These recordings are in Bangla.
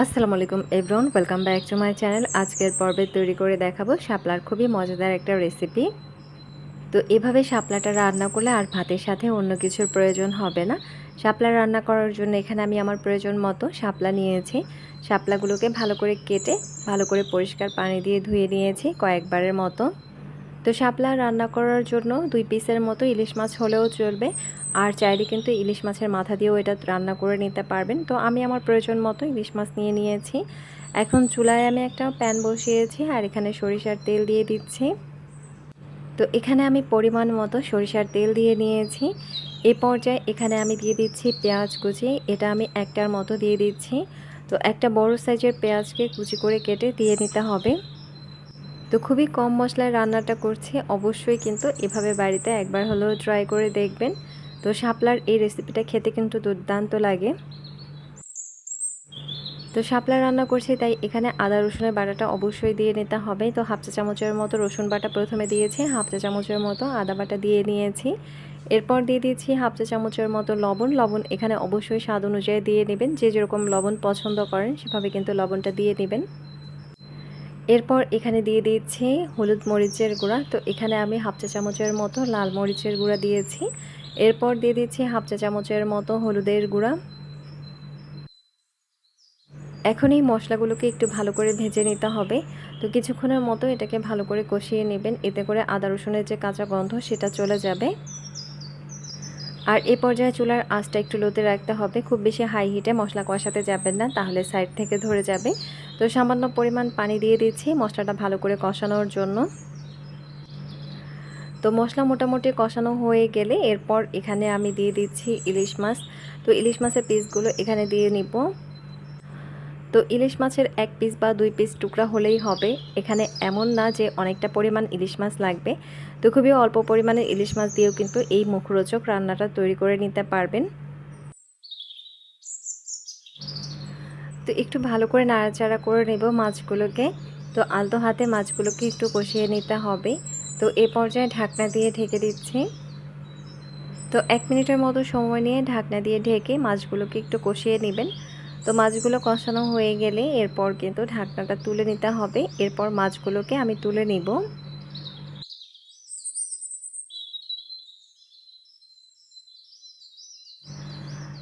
আসসালামু আলাইকুম everyone welcome back to my channel আজকের পর্বে তৈরি করে দেখাবো শাপলার খুবই মজাদার একটা রেসিপি তো এভাবে শাপলাটা রান্না করলে আর ভাতের সাথে অন্য কিছুর প্রয়োজন হবে না। শাপলা রান্না করার জন্য এখানে আমি আমার প্রয়োজন মতো শাপলা নিয়েছি। শাপলাগুলোকে ভালো করে কেটে, ভালো করে পরিষ্কার পানি দিয়ে ধুয়ে নিয়েছি কয়েকবারের মতো। তো শাপলা রান্না করার জন্য দুই পিসের মতো ইলিশ মাছ হলেও চলবে। আর চাইলে কিন্তু ইলিশ মাছের মাথা দিয়েও এটা রান্না করে নিতে পারবেন। তো আমি আমার প্রয়োজন মতো ইলিশ মাছ নিয়ে নিয়েছি। এখন চুলায় আমি একটা প্যান বসিয়েছি আর এখানে সরিষার তেল দিয়ে দিচ্ছি। তো এখানে আমি পরিমাণ মতো সরিষার তেল দিয়ে নিয়েছি। এ পর্যায়ে এখানে আমি দিয়ে দিচ্ছি পেঁয়াজ কুচি। এটা আমি একটার মতো দিয়ে দিচ্ছি। তো একটা বড় সাইজের পেঁয়াজকে কুচি করে কেটে দিয়ে নিতে হবে। তো খুবই কম মশলায় রান্নাটা করছি। অবশ্যই কিন্তু এভাবে বাড়িতে একবার হলেও ট্রাই করে দেখবেন। তো শাপলার এই রেসিপিটা খেতে কিন্তু দুর্দান্ত লাগে। তো শাপলা রান্না করছি, তাই এখানে আদা, রসুনের বাটাটা অবশ্যই দিয়ে নিতে হবে। তো হাফ চা চামচের মতো রসুন বাটা প্রথমে দিয়েছি, হাফ চা চামচের মতো আদা বাটা দিয়ে নিয়েছি। এরপর দিয়ে দিয়েছি হাফ চা চামচের মতো লবণ। লবণ এখানে অবশ্যই স্বাদ অনুযায়ী দিয়ে নেবেন। যে যেরকম লবণ পছন্দ করেন, সেভাবে কিন্তু লবণটা দিয়ে নেবেন। এরপর এখানে দিয়ে দিচ্ছি হলুদ মরিচের গুঁড়া। তো এখানে আমি হাফ চা চামচের মতো লাল মরিচের গুঁড়া দিয়েছি। এরপর দিয়ে দিচ্ছি হাফ চা চামচের মতো হলুদের গুঁড়া। এখন এই মশলাগুলোকে একটু ভালো করে ভেজে নিতে হবে। তো কিছুক্ষণের মতো এটাকে ভালো করে কষিয়ে নেবেন। এতে করে আদা রসুনের যে কাঁচা গন্ধ সেটা চলে যাবে। আর এ পর্যায়ে চুলার আঁচটা একটু লোতে রাখতে হবে। খুব বেশি হাই হিটে মশলা কষাতে যাবেন না, তাহলে সাইড থেকে ধরে যাবে। তো সামান্য পরিমাণ পানি দিয়ে দিচ্ছি মশলাটা ভালো করে কষানোর জন্য। তো মশলা মোটামুটি কষানো হয়ে গেলে এরপর এখানে আমি দিয়ে দিচ্ছি ইলিশ মাছ। তো ইলিশ মাছের পিসগুলো এখানে দিয়ে নিব। তো ইলিশ মাছের এক পিস বা দুই পিস টুকরা হলেই হবে। এখানে এমন না যে অনেকটা পরিমাণ ইলিশ মাছ লাগবে। তো খুবই অল্প পরিমাণে ইলিশ মাছ দিয়েও কিন্তু এই মুখরোচক রান্নাটা তৈরি করে নিতে পারবেন। তো একটু ভালো করে নাড়াচাড়া করে নেব মাছগুলোকে। তো আলতো হাতে মাছগুলোকে একটু কষিয়ে নিতে হবে। তো এ পর্যায়ে ঢাকনা দিয়ে ঢেকে দিচ্ছি। তো এক মিনিটের মতো সময় নিয়ে ঢাকনা দিয়ে ঢেকে মাছগুলোকে একটু কষিয়ে নেবেন। তো মাছগুলো কষানো হয়ে গেলে এরপর কিন্তু ঢাকনাটা তুলে নিতে হবে। এরপর মাছগুলোকে আমি তুলে নিব।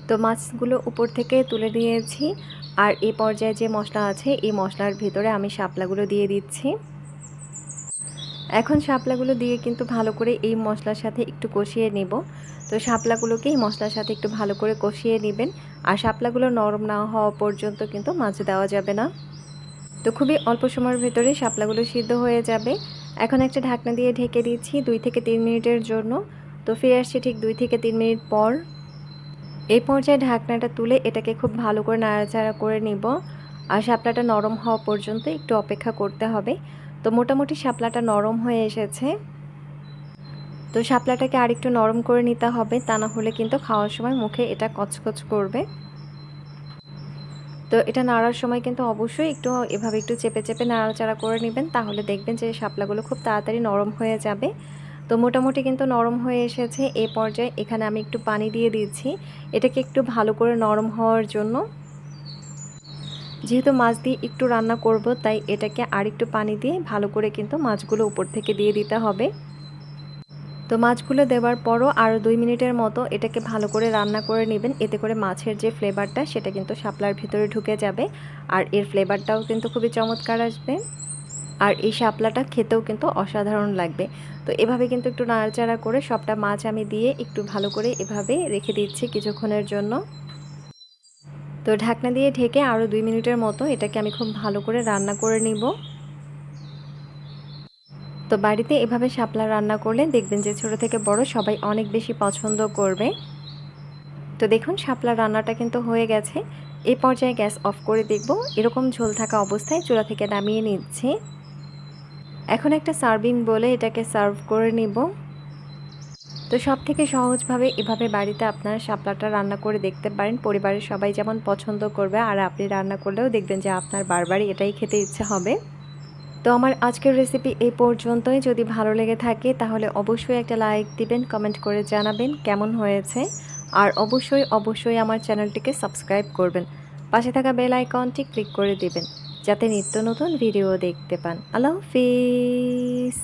তো মাছগুলো উপর থেকে তুলে দিয়েছি আর এ পর্যায়ে যে মশলা আছে, এই মশলার ভিতরে আমি শাপলাগুলো দিয়ে দিচ্ছি। এখন শাপলাগুলো দিয়ে কিন্তু ভালো করে এই মশলার সাথে একটু কষিয়ে নেব। তো শাপলাগুলোকে এই মশলার সাথে একটু ভালো করে কষিয়ে নেবেন। আর শাপলাগুলো নরম না হওয়া পর্যন্ত কিন্তু মাছ দেওয়া যাবে না। তো খুবই অল্প সময়ের ভিতরে শাপলাগুলো সিদ্ধ হয়ে যাবে। এখন একটা ঢাকনা দিয়ে ঢেকে দিচ্ছি দুই থেকে তিন মিনিটের জন্য। তো ফিরে আসছি ঠিক দুই থেকে তিন মিনিট পর। এই পর্যায়ে ঢাকনাটা তুলে এটাকে খুব ভালো করে নাড়াচাড়া করে নিব। আর শাপলাটা নরম হওয়া পর্যন্ত একটু অপেক্ষা করতে হবে। তো মোটামুটি শাপলাটা নরম হয়ে এসেছে। তো শাপলাটাকে আরেকটু নরম করে নিতে হবে, তা না হলে কিন্তু খাওয়ার সময় মুখে এটা কচকচ করবে। তো এটা নাড়ার সময় কিন্তু অবশ্যই একটু এভাবে একটু চেপে চেপে নাড়াচাড়া করে নেবেন, তাহলে দেখবেন যে শাপলাগুলো খুব তাড়াতাড়ি নরম হয়ে যাবে। তো মোটামুটি কিন্তু নরম হয়ে এসেছে, এ পর্যায়ে এখানে আমি একটু পানি দিয়ে দিচ্ছি এটাকে একটু ভালো করে নরম হওয়ার জন্য। যেহেতু মাছ দিয়ে একটু রান্না করব, তাই এটাকে আর একটু পানি দিয়ে ভালো করে কিন্তু মাছগুলো উপর থেকে দিয়ে দিতে হবে। তো মাছগুলো দেওয়ার পরও আরও দুই মিনিটের মতো এটাকে ভালো করে রান্না করে নেবেন। এতে করে মাছের যে ফ্লেভারটা, সেটা কিন্তু শাপলার ভিতরে ঢুকে যাবে। আর এর ফ্লেভারটাও কিন্তু খুবই চমৎকার আসবে। আর এই শাপলাটা খেতেও কিন্তু অসাধারণ লাগবে। তো এভাবে কিন্তু একটু নাড়াচাড়া করে সবটা মাছ আমি দিয়ে একটু ভালো করে এভাবে রেখে দিচ্ছি কিছুক্ষণের জন্য। তো ঢাকনা দিয়ে ঢেকে আরও দুই মিনিটের মতো এটাকে আমি খুব ভালো করে রান্না করে নিব। তো বাড়িতে এভাবে শাপলা রান্না করলে দেখবেন যে ছোট থেকে বড় সবাই অনেক বেশি পছন্দ করবে। তো দেখুন শাপলা রান্নাটা কিন্তু হয়ে গেছে। এই পর্যায়ে গ্যাস অফ করে দেখব। এরকম ঝোল থাকা অবস্থায় চুলা থেকে নামিয়ে নিচ্ছি। এখন একটা সার্ভিং বলে এটাকে সার্ভ করে নিব। তো সব থেকে সহজভাবে এভাবে বাড়িতে আপনার শাপলাটা রান্না করে দেখতে পারেন। পরিবারের সবাই যেমন পছন্দ করবে, আর আপনি রান্না করলেও দেখবেন যে আপনার বারবারই এটাই খেতে ইচ্ছে হবে। তো আমার আজকের রেসিপি এই পর্যন্তই। যদি ভালো লেগে থাকে তাহলে অবশ্যই একটা লাইক দিবেন কমেন্ট করে জানাবেন কেমন হয়েছে। আর অবশ্যই অবশ্যই আমার চ্যানেলটিকে সাবস্ক্রাইব করবেন। পাশে থাকা বেল আইকনটি ক্লিক করে দিবেন, যাতে নিত্য নতুন ভিডিও দেখতে পান। আল্লাহ হাফিজ!